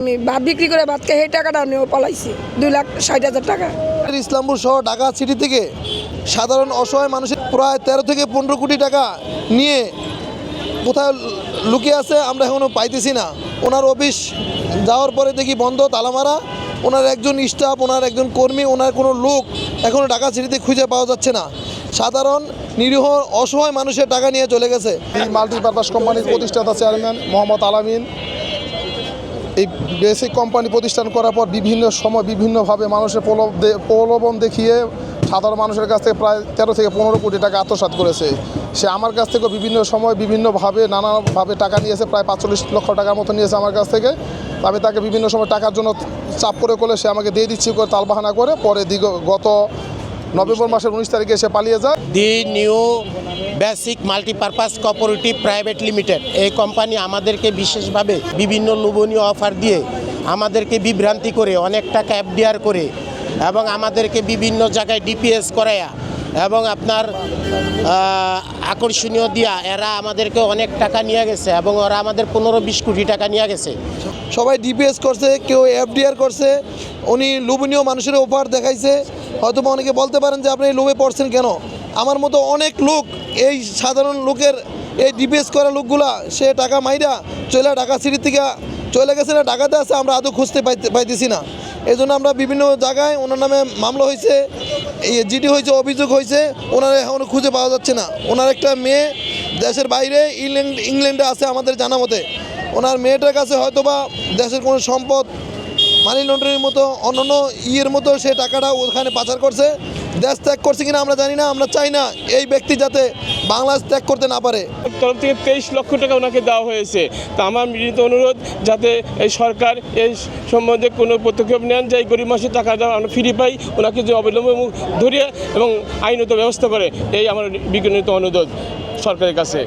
আমি ভাত বিক্রি করে ভাত খেয়ে এই টাকাটা নিয়েও পালাইছি দুই লাখ ষাট হাজার টাকা। ইসলামপুর শহর ঢাকা সিটি থেকে সাধারণ অসহায় মানুষের প্রায় তেরো থেকে পনেরো কোটি টাকা নিয়ে কোথায় লুকিয়ে আছে আমরা এখনও পাইতেছি না। ওনার অফিস যাওয়ার পরে দেখি বন্ধ তালামারা। ওনার একজন স্টাফ ওনার একজন কর্মী ওনার কোনো লোক এখনও ঢাকা সিটিতে খুঁজে পাওয়া যাচ্ছে না। সাধারণ নিরীহ অসহায় মানুষের টাকা নিয়ে চলে গেছে। এই মাল্টিপারপাস কোম্পানির প্রতিষ্ঠাতা চেয়ারম্যান মোহাম্মদ আলামিন এই বেসিক কোম্পানি প্রতিষ্ঠান করার পর বিভিন্ন সময় বিভিন্নভাবে মানুষের প্রলোভন দেখিয়ে সাধারণ মানুষের কাছ থেকে প্রায় তেরো থেকে পনেরো কোটি টাকা আত্মসাৎ করেছে। সে আমার কাছ থেকেও বিভিন্ন সময় বিভিন্নভাবে নানাভাবে টাকা নিয়েছে, প্রায় পাঁচচল্লিশ লক্ষ টাকার মতো নিয়েছে আমার কাছ থেকে। আমি তাকে বিভিন্ন সময় টাকার জন্য চাপ করে করলে সে আমাকে দিয়ে দিচ্ছি, করে তালবাহানা করে। পরে দিগ গত নভেম্বর মাসের উনিশ তারিখে সে পালিয়ে যায়। The new basic multipurpose cooperative private limited. এই কোম্পানি আমাদেরকে বিশেষভাবে বিভিন্ন লোভনীয় অফার দিয়ে আমাদেরকে বিভ্রান্তি করে, অনেক টাকা এফডিআর করে এবং আমাদেরকে বিভিন্ন জায়গায় ডিপিএস করায়া এবং আপনার আকর্ষণীয় দিয়া এরা আমাদেরকে অনেক টাকা নিয়ে গেছে এবং ওরা আমাদের পনেরো বিশ কোটি টাকা নিয়ে গেছে। সবাই ডিপিএস করছে, কেউ এফডিআর করছে, উনি লোভনীয় মানুষের ওপার দেখাইছে। হয়তো অনেকে বলতে পারেন যে আপনি লোভে পড়ছেন কেন? আমার মতো অনেক লোক এই সাধারণ লোকের, এই ডিপিএস করা লোকগুলা, সে টাকা মাইরা চলে ঢাকা সিটি থেকে চলে গেছে না, ঢাকাতে আছে, আমরা আদৌ খুঁজতে পাইতে, পাইতেছি না। এই জন্য আমরা বিভিন্ন জায়গায় ওনার নামে মামলা হয়েছে জিডি হয়েছে, অভিযোগ হয়েছে, ওনারা এখনও খুঁজে পাওয়া যাচ্ছে না। ওনার একটা মেয়ে দেশের বাইরে, ইংল্যান্ড, ইংল্যান্ডে আছে আমাদের জানা মতে। ওনার মেয়েটার কাছে হয়তো বা দেশের কোনো সম্পদ, মানি লন্ডারির মতো, অন্যান্য ইয়ের মতো সে টাকাটা ওখানে পাচার করছে। দেশ ত্যাগ করছে কিনা আমরা জানি না, আমরা চাই না এই ব্যক্তি যাতে বাংলাদেশ ত্যাগ করতে না পারে। তরফ থেকে তেইশ লক্ষ টাকা ওনাকে দেওয়া হয়েছে। তা আমার মিলিত অনুরোধ যাতে এই সরকার এই সম্বন্ধে কোনো পদক্ষেপ নেন, যে এই গরিব মাসের টাকা দেওয়া আমরা ফিরে পাই, ওনাকে যে অবিলম্বে মুখ ধরিয়ে এবং আইনত ব্যবস্থা করে, এই আমার বিজ্ঞানিত অনুরোধ সরকারের কাছে।